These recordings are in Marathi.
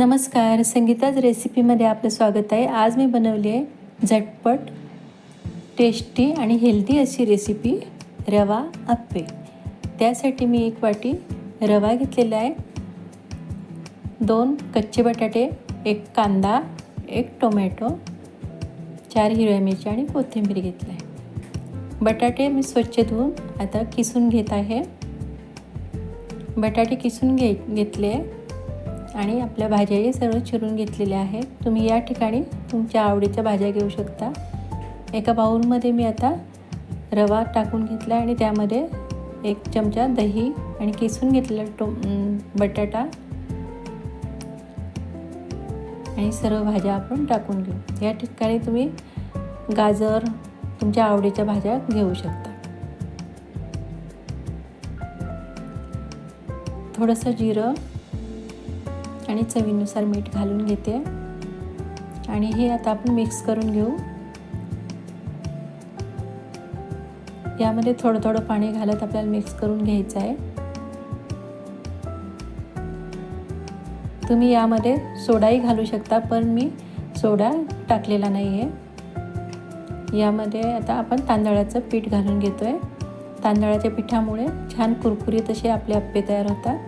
नमस्कार. संगीताच रेसिपीमध्ये आपलं स्वागत आहे. आज मी बनवली आहे झटपट टेस्टी आणि हेल्दी अशी रेसिपी रवा आप्पे त्यासाठी मी एक वाटी रवा घेतलेला आहे. दोन कच्चे बटाटे एक कांदा एक टोमॅटो चार हिरव्या मिरच्या आणि कोथिंबीर घेतली आहे. बटाटे मी स्वच्छ धुवून आता किसून घेत आहे. बटाटे किसून घे घेतले आहे. आणि आपल्या भाज्याही सर्व चिरून घेतलेल्या आहेत. तुम्ही या ठिकाणी तुमच्या आवडीच्या भाज्या घेऊ शकता. एका बाऊलमध्ये मी आता रवा टाकून घेतला आणि त्यामध्ये एक चमचा दही आणि किसून घेतलेला टो बटाटा आणि सर्व भाज्या आपण टाकून घेऊ. या ठिकाणी तुम्ही गाजर तुमच्या आवडीच्या भाज्या घेऊ शकता. थोडंसं जिरं आणि चवीनुसार मीठ घालून घेते. आणि हे आता आपण मिक्स करून घेऊ. यामध्ये थोडं थोडं पाणी घालत आपल्याला मिक्स करून घ्यायचं आहे. तुम्ही यामध्ये सोडाही घालू शकता पण मी सोडा टाकलेला नाही आहे यामध्ये आता आपण तांदळाचं पीठ घालून घेतो आहे तांदळाच्या पिठामुळे छान कुरकुरीत असे आपले अप्पे तयार होतात.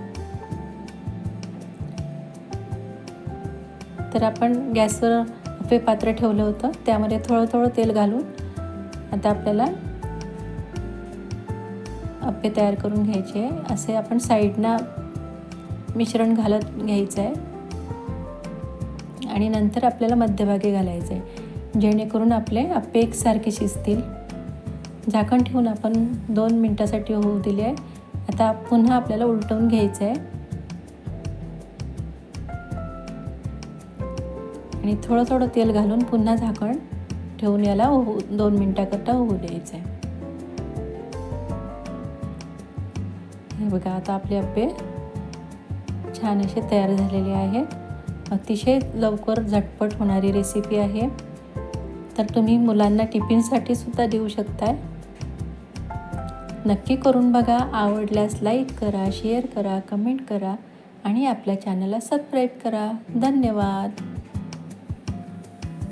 तर आपण गॅसवर अप्पे पात्र ठेवलं होतं. त्यामध्ये थोडं थोडं तेल घालून आता आपल्याला अप्पे तयार करून घ्यायचे आहे. असे आपण साईडना मिश्रण घालत घ्यायचं आहे. आणि नंतर आपल्याला मध्यभागी घालायचं आहे. जेणेकरून आपले अप्पे एकसारखे शिजतील. झाकण ठेवून आपण दोन मिनटासाठी होऊ दिले आहे. आता पुन्हा आपल्याला उलटवून घ्यायचं आहे. आणि थोडं थोडं तेल घालून पुन्हा झाकण ठेवून याला होऊ दोन मिनटाकरता होऊ द्यायचं आहे हे बघा आता आपले अप्पे छान असे तयार झालेले आहेत. अतिशय लवकर झटपट होणारी रेसिपी आहे. तर तुम्ही मुलांना टिफिनसाठी सुद्धा देऊ शकताय. नक्की करून बघा आवडल्यास लाईक करा शेअर करा कमेंट करा आणि आपल्या चॅनलला सबस्क्राईब करा. धन्यवाद!